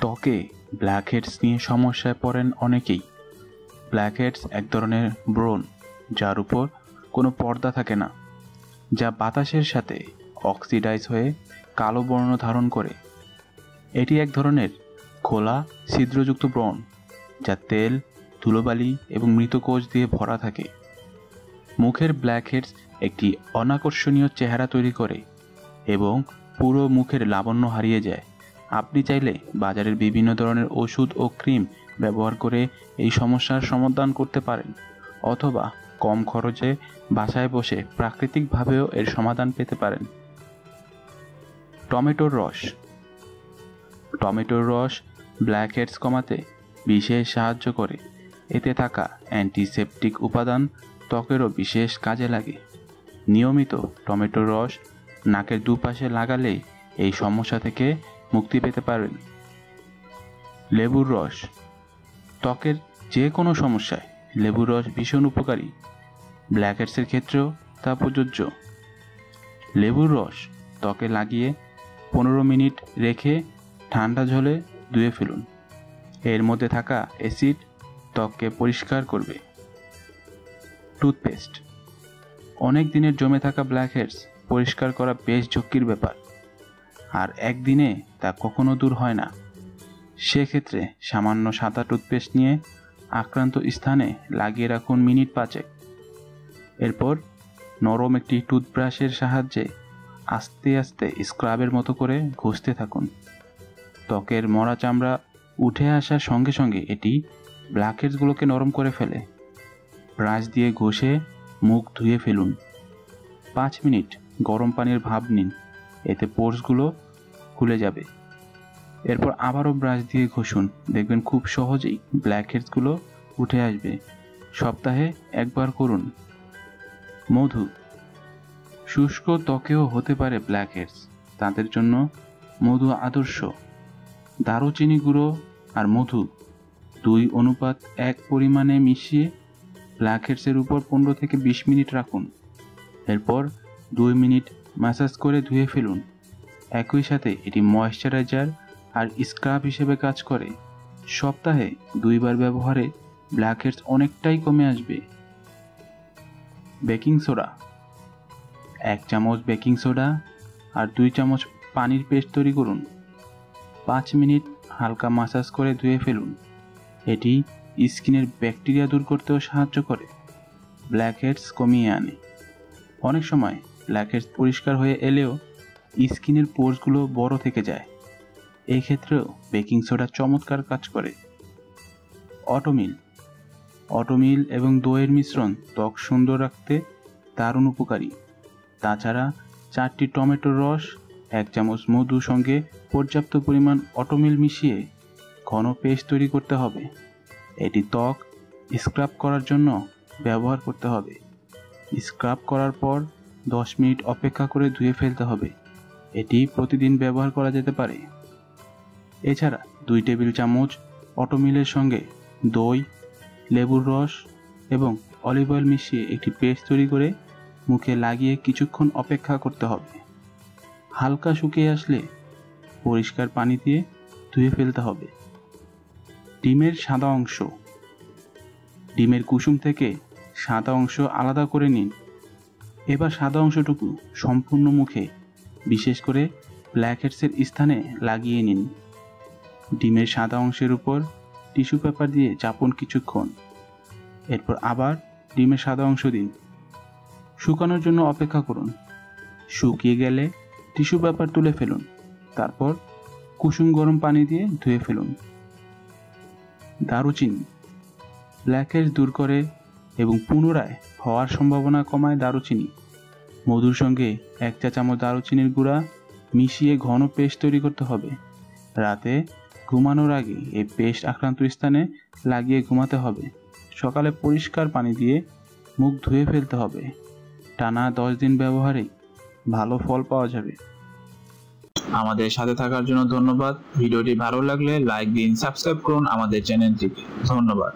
ত্বকে ব্ল্যাকহেডস নিয়ে সমস্যায় পড়েন অনেকেই। ব্ল্যাকহেডস এক ধরনের ব্রণ, যার উপর কোনো পর্দা থাকে না, যা বাতাসের সাথে অক্সিডাইজ হয়ে কালো বর্ণ ধারণ করে। এটি এক ধরনের খোলা, ছিদ্রযুক্ত ব্রণ, যা তেল, ধুলোবালি এবং মৃত কোষ দিয়ে ভরা থাকে। মুখের ব্ল্যাকহেডস একটি অনাকর্ষণীয় চেহারা তৈরি করে এবং পুরো মুখের লাবণ্য হারিয়ে যায়। আপনি চাইলে বাজারের বিভিন্ন ধরনের ওষুধ ও ক্রিম ব্যবহার করে এই সমস্যার সমাধান করতে পারেন, অথবা কম খরচে বাসায় বসে প্রাকৃতিকভাবেও এর সমাধান পেতে পারেন। টমেটোর রস। টমেটোর রস ব্ল্যাক হেডস কমাতে বিশেষ সাহায্য করে। এতে থাকা অ্যান্টিসেপটিক উপাদান ত্বকেরও বিশেষ কাজে লাগে। নিয়মিত টমেটোর রস নাকের দুপাশে লাগালে এই সমস্যা থেকে মুক্তি পেতে পারেন। লেবুর রস। ত্বকের যে কোনো সমস্যায় লেবুর রস ভীষণ উপকারী। ব্ল্যাকহেডসের ক্ষেত্রেও তা প্রযোজ্য। লেবুর রস ত্বকে লাগিয়ে পনেরো মিনিট রেখে ঠান্ডা জলে ধুয়ে ফেলুন। এর মধ্যে থাকা অ্যাসিড ত্বককে পরিষ্কার করবে। টুথপেস্ট। অনেক দিনের জমে থাকা ব্ল্যাকহেডস পরিষ্কার করা বেশ ঝক্কির ব্যাপার। আর একদিনে তা কখনো দূর হয় না। সেক্ষেত্রে সামান্য সাদা টুথপেস্ট নিয়ে আক্রান্ত স্থানে লাগিয়ে রাখুন মিনিট পাঁচেক। এরপর নরম একটি টুথব্রাশের সাহায্যে আস্তে আস্তে স্ক্রাবের মতো করে ঘষতে থাকুন। ত্বকের মরা চামড়া উঠে আসার সঙ্গে সঙ্গে এটি ব্ল্যাকহেডসগুলোকে নরম করে ফেলে। ব্রাশ দিয়ে ঘষে মুখ ধুয়ে ফেলুন। পাঁচ মিনিট গরম পানির ভাব নিন। এতে পোর্সগুলো খুলে যাবে। এরপর আবারও ব্রাশ দিয়ে ঘষুন। দেখবেন খুব সহজেই ব্ল্যাক হেডসগুলো উঠে আসবে। সপ্তাহে একবার করুন। মধু। শুষ্ক ত্বকেও হতে পারে ব্ল্যাক হেডস তাদের জন্য মধু আদর্শ। দারুচিনি গুঁড়ো আর মধু। দুই অনুপাত এক পরিমাণে মিশিয়ে ব্ল্যাক হেডসের উপর পনেরো থেকে বিশ মিনিট রাখুন। এরপর দুই মিনিট ম্যাসাজ করে ধুয়ে ফেলুন। একই সাথে এটি ময়শ্চারাইজার আর স্ক্রাব হিসেবে কাজ করে। সপ্তাহে দুইবার ব্যবহারে ব্ল্যাকহেডস অনেকটাই কমে আসবে। বেকিং সোডা এক চামচ বেকিং সোডা আর দুই চামচ পানির পেস্ট তৈরি করুন। পাঁচ মিনিট হালকা মাসাজ করে ধুয়ে ফেলুন। এটি স্কিনের ব্যাকটেরিয়া দূর করতেও সাহায্য করে। ব্ল্যাকহেডস কমিয়ে আনে। অনেক সময় ব্ল্যাকহেডস পরিষ্কার হয়ে এলেও স্কিনের পোর্সগুলো বড় থেকে যায়। এই ক্ষেত্রেও বেকিং সোডা চমৎকার কাজ করে। অটোমিল। অটোমিল এবং দইয়ের মিশ্রণ ত্বক সুন্দর রাখতে দারুণ উপকারী। তাছাড়া চারটি টমেটোর রস, এক চামচ মধু সঙ্গে পর্যাপ্ত পরিমাণ অটোমিল মিশিয়ে ঘন পেস্ট তৈরি করতে হবে। এটি ত্বক স্ক্রাব করার জন্য ব্যবহার করতে হবে। স্ক্রাব করার পর দশ মিনিট অপেক্ষা করে ধুয়ে ফেলতে হবে। এটি প্রতিদিন ব্যবহার করা যেতে পারে। এছাড়া দুই টেবিল চামচ অটোমিলের সঙ্গে দই, লেবুর রস এবং অলিভ অয়েল মিশিয়ে একটি পেস্ট তৈরি করে মুখে লাগিয়ে কিছুক্ষণ অপেক্ষা করতে হবে। হালকা শুকিয়ে আসলে পরিষ্কার পানি দিয়ে ধুয়ে ফেলতে হবে। ডিমের সাদা অংশ। ডিমের কুসুম থেকে সাদা অংশ আলাদা করে নিন। এবার সাদা অংশটুকু সম্পূর্ণ মুখে বিশেষ করে ব্ল্যাকহেডসের স্থানে লাগিয়ে নিন। ডিমের সাদা অংশের উপর টিস্যু পেপার দিয়ে চাপুন কিছুক্ষণ। এরপর আবার ডিমের সাদা অংশ দিন। শুকানোর জন্য অপেক্ষা করুন। শুকিয়ে গেলে টিস্যু পেপার তুলে ফেলুন। তারপর কুসুম গরম পানি দিয়ে ধুয়ে ফেলুন। দারুচিনি ব্ল্যাকহেডস দূর করে এবং পুনরায় হওয়ার সম্ভাবনা কমায় দারুচিনি। মধুর সঙ্গে এক চা চামচ দারুচিনির গুঁড়া মিশিয়ে ঘন পেস্ট তৈরি করতে হবে। রাতে ঘুমানোর আগে এই পেস্ট আক্রান্ত স্থানে লাগিয়ে ঘুমাতে হবে। সকালে পরিষ্কার পানি দিয়ে মুখ ধুয়ে ফেলতে হবে। টানা দশ দিন ব্যবহারে ভালো ফল পাওয়া যাবে। আমাদের সাথে থাকার জন্য ধন্যবাদ। ভিডিওটি ভালো লাগলে লাইক দিন, সাবস্ক্রাইব করুন আমাদের চ্যানেলটিকে। ধন্যবাদ।